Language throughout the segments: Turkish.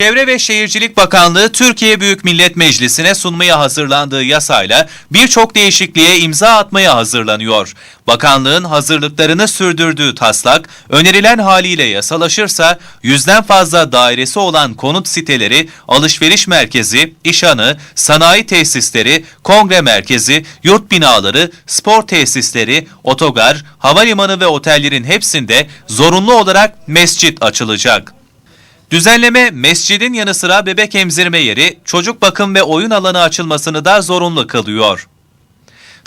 Çevre ve Şehircilik Bakanlığı Türkiye Büyük Millet Meclisi'ne sunmaya hazırlandığı yasayla birçok değişikliğe imza atmaya hazırlanıyor. Bakanlığın hazırlıklarını sürdürdüğü taslak, önerilen haliyle yasalaşırsa yüzden fazla dairesi olan konut siteleri, alışveriş merkezi, işhanı, sanayi tesisleri, kongre merkezi, yurt binaları, spor tesisleri, otogar, havalimanı ve otellerin hepsinde zorunlu olarak mescit açılacak. Düzenleme mescidin yanı sıra bebek emzirme yeri, çocuk bakım ve oyun alanı açılmasını da zorunlu kılıyor.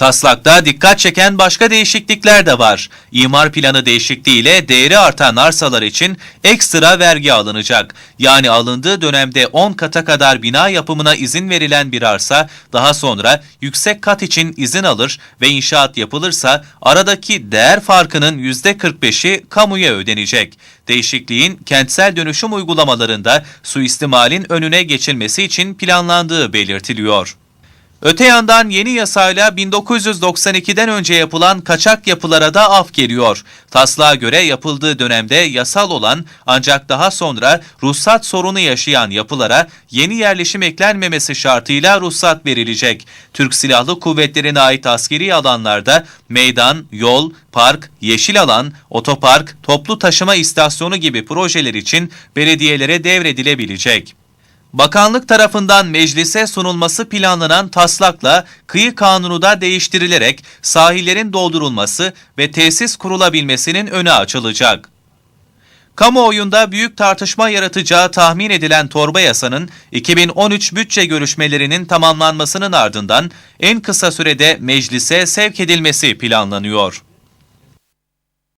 Taslakta dikkat çeken başka değişiklikler de var. İmar planı değişikliğiyle değeri artan arsalar için ekstra vergi alınacak. Yani alındığı dönemde 10 kata kadar bina yapımına izin verilen bir arsa daha sonra yüksek kat için izin alır ve inşaat yapılırsa aradaki değer farkının %45'i kamuya ödenecek. Değişikliğin kentsel dönüşüm uygulamalarında suistimalin önüne geçilmesi için planlandığı belirtiliyor. Öte yandan yeni yasayla 1992'den önce yapılan kaçak yapılara da af geliyor. Taslağa göre yapıldığı dönemde yasal olan ancak daha sonra ruhsat sorunu yaşayan yapılara yeni yerleşim eklenmemesi şartıyla ruhsat verilecek. Türk Silahlı Kuvvetleri'ne ait askeri alanlarda meydan, yol, park, yeşil alan, otopark, toplu taşıma istasyonu gibi projeler için belediyelere devredilebilecek. Bakanlık tarafından meclise sunulması planlanan taslakla kıyı kanunu da değiştirilerek sahillerin doldurulması ve tesis kurulabilmesinin önü açılacak. Kamuoyunda büyük tartışma yaratacağı tahmin edilen torba yasanın 2013 bütçe görüşmelerinin tamamlanmasının ardından en kısa sürede meclise sevk edilmesi planlanıyor.